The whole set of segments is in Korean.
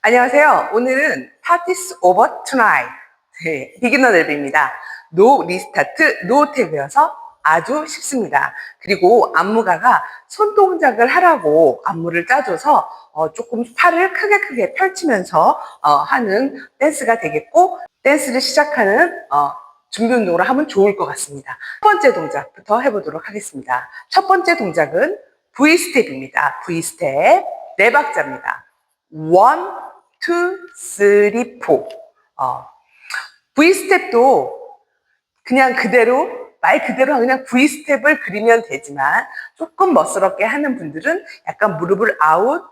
안녕하세요. 오늘은 Parties Over Tonight. 네, 비기너 랩입니다. 노 리스타트, 노 탭이어서 아주 쉽습니다. 그리고 안무가가 손 동작을 하라고 안무를 짜줘서 어, 조금 팔을 크게 크게 펼치면서 어, 하는 댄스가 되겠고 댄스를 시작하는 어, 준비 운동을 하면 좋을 것 같습니다. 첫 번째 동작부터 해보도록 하겠습니다. 첫 번째 동작은 V 스텝입니다. V 스텝 네 박자입니다. one, two, three, four. 어, V 스텝도 그냥 그대로 말 그대로 그냥 V 스텝을 그리면 되지만 조금 멋스럽게 하는 분들은 약간 무릎을 아웃,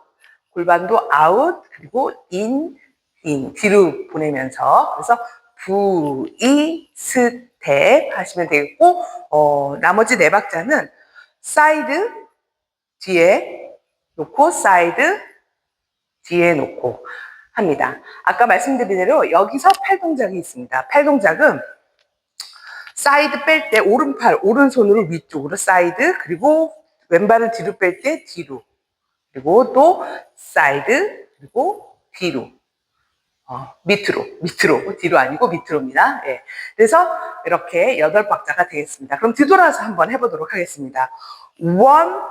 골반도 아웃, 그리고 인, 인 뒤로 보내면서. 그래서 V 스텝 하시면 되겠고 어, 나머지 네 박자는 사이드 뒤에 놓고 사이드 뒤에 놓고 합니다. 아까 말씀드린 대로 여기서 팔동작이 있습니다. 팔동작은 사이드 뺄 때 오른팔, 오른손으로 위쪽으로 사이드, 그리고 왼발을 뒤로 뺄 때 뒤로, 그리고 또 사이드, 그리고 뒤로, 어, 밑으로, 밑으로, 뒤로 아니고 밑으로입니다. 예. 그래서 이렇게 여덟 박자가 되겠습니다. 그럼 뒤돌아서 한번 해보도록 하겠습니다. 원,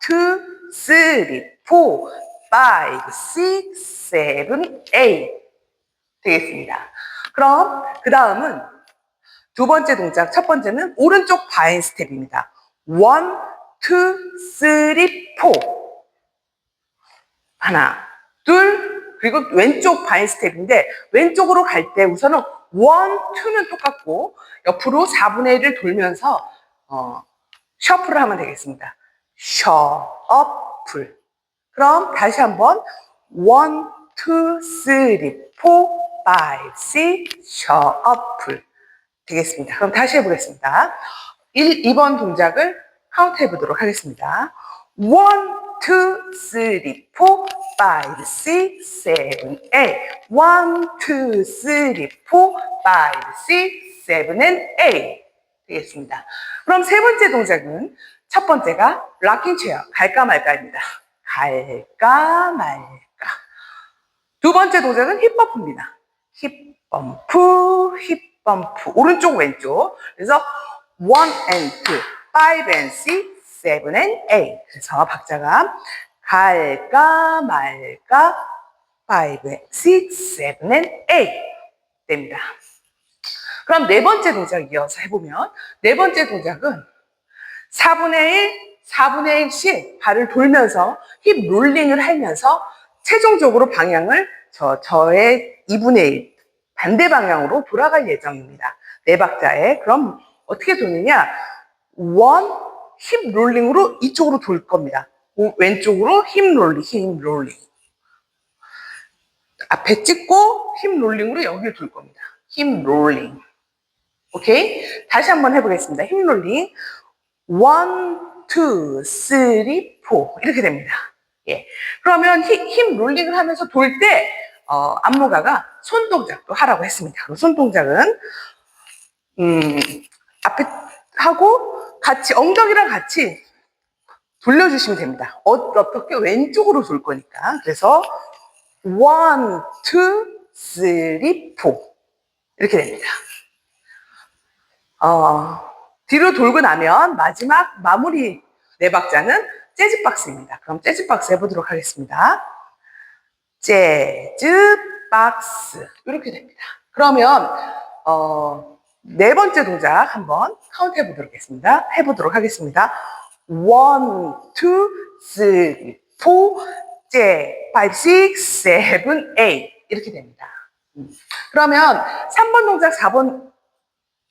투, 쓰리, 포, 5, 6, 7, 8 되겠습니다. 그럼 그 다음은 두 번째 동작 첫 번째는 오른쪽 바인 스텝입니다. 1, 2, 3, 4 하나, 둘 그리고 왼쪽 바인 스텝인데 왼쪽으로 갈 때 우선은 1, 2는 똑같고 옆으로 4분의 1을 돌면서 어, 셔플을 하면 되겠습니다. 셔플 그럼 다시 한번 one, two, three, four, five, six, 셔플 되겠습니다. 그럼 다시 해보겠습니다. 1, 2번 동작을 카운트 해보도록 하겠습니다. 1, 2, 3, 4, 5, 6, 7, 8. 1, 2, 3, 4, 5, 6, 7, and 8. 되겠습니다. 그럼 세 번째 동작은 첫 번째가 락킹 체어, 갈까 말까입니다. 갈까 말까. 두 번째 동작은 힙버프입니다. 힙범프, 힙범프. 오른쪽, 왼쪽. 그래서 1 and 2, 5 and 6, 7 and 8. 그래서 박자가 갈까 말까 5 and 6, 7 and 8 됩니다. 그럼 네 번째 동작 이어서 해보면 네 번째 동작은 4분의 1, 4분의 1씩 발을 돌면서 힙 롤링을 하면서 최종적으로 방향을 저, 저의 2분의 1 반대 방향으로 돌아갈 예정입니다. 네 박자에. 그럼 어떻게 도느냐? 원, 힙 롤링으로 이쪽으로 돌 겁니다. 오, 왼쪽으로 힙 롤링, 힙 롤링. 앞에 찍고 힙 롤링으로 여기를 돌 겁니다. 힙 롤링. 오케이? 다시 한번 해보겠습니다. 힙 롤링. 원, 투, 쓰리, 포. 이렇게 됩니다. 예. 그러면 힙, 힙 롤링을 하면서 돌 때, 어, 안무가가 손 동작도 하라고 했습니다. 손 동작은, 음, 앞에 하고 같이, 엉덩이랑 같이 돌려주시면 됩니다. 어, 어떻게? 왼쪽으로 돌 거니까. 그래서, one, two, three, four. 이렇게 됩니다. 어, 뒤로 돌고 나면 마지막 마무리 네 박자는 재즈 박스입니다. 그럼 재즈 박스 해보도록 하겠습니다. 재즈 박스 이렇게 됩니다. 그러면 어, 네 번째 동작 한번 카운트 해보도록 하겠습니다. 해보도록 하겠습니다. One, two, three, four, 재, five, six, seven, eight 이렇게 됩니다. 음. 그러면 3번 동작, 4번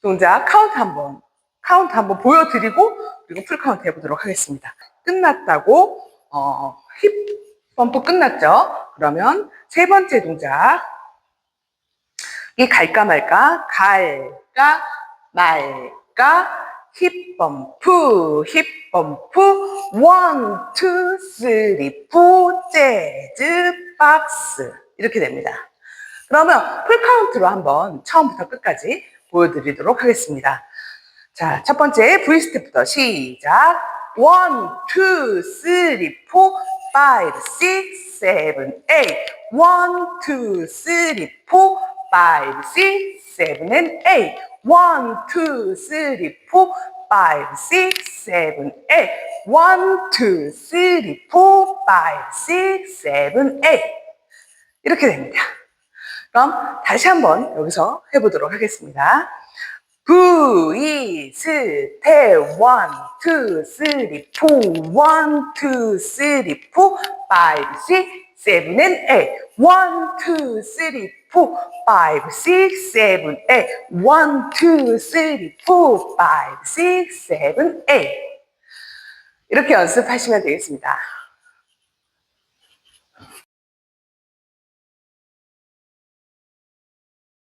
동작 카운트 한번 카운트 한번 보여드리고 그리고 풀 카운트 해보도록 하겠습니다. 끝났다고 어, 힙 펌프 끝났죠? 그러면 세 번째 동작 이 갈까 말까 갈까 말까 힙 펌프 힙 펌프 원, 투, 쓰리, 포 재즈 박스 이렇게 됩니다. 그러면 풀 카운트로 한번 처음부터 끝까지 보여드리도록 하겠습니다. 자, 첫 번째 V 스텝부터 시작. 원, 투, 쓰리, 포, five, six, seven, eight. One, two, three, four, five, six, seven, and eight. One, two, three, four, five, six, seven, eight. One, two, three, four, five, six, seven, eight. 이렇게 됩니다. 그럼 다시 한번 여기서 해보도록 하겠습니다. 부이스테 원, 투, 쓰리, 포, 원, 투, 쓰리, 포, 파이브, 식, 세븐, 앤 에잇, 원, 투, 쓰리, 포, 파이브, 식, 세븐, 에잇, 원, 투, 쓰리, 포, 파이브, 식, 세븐, 에잇. 이렇게 연습하시면 되겠습니다.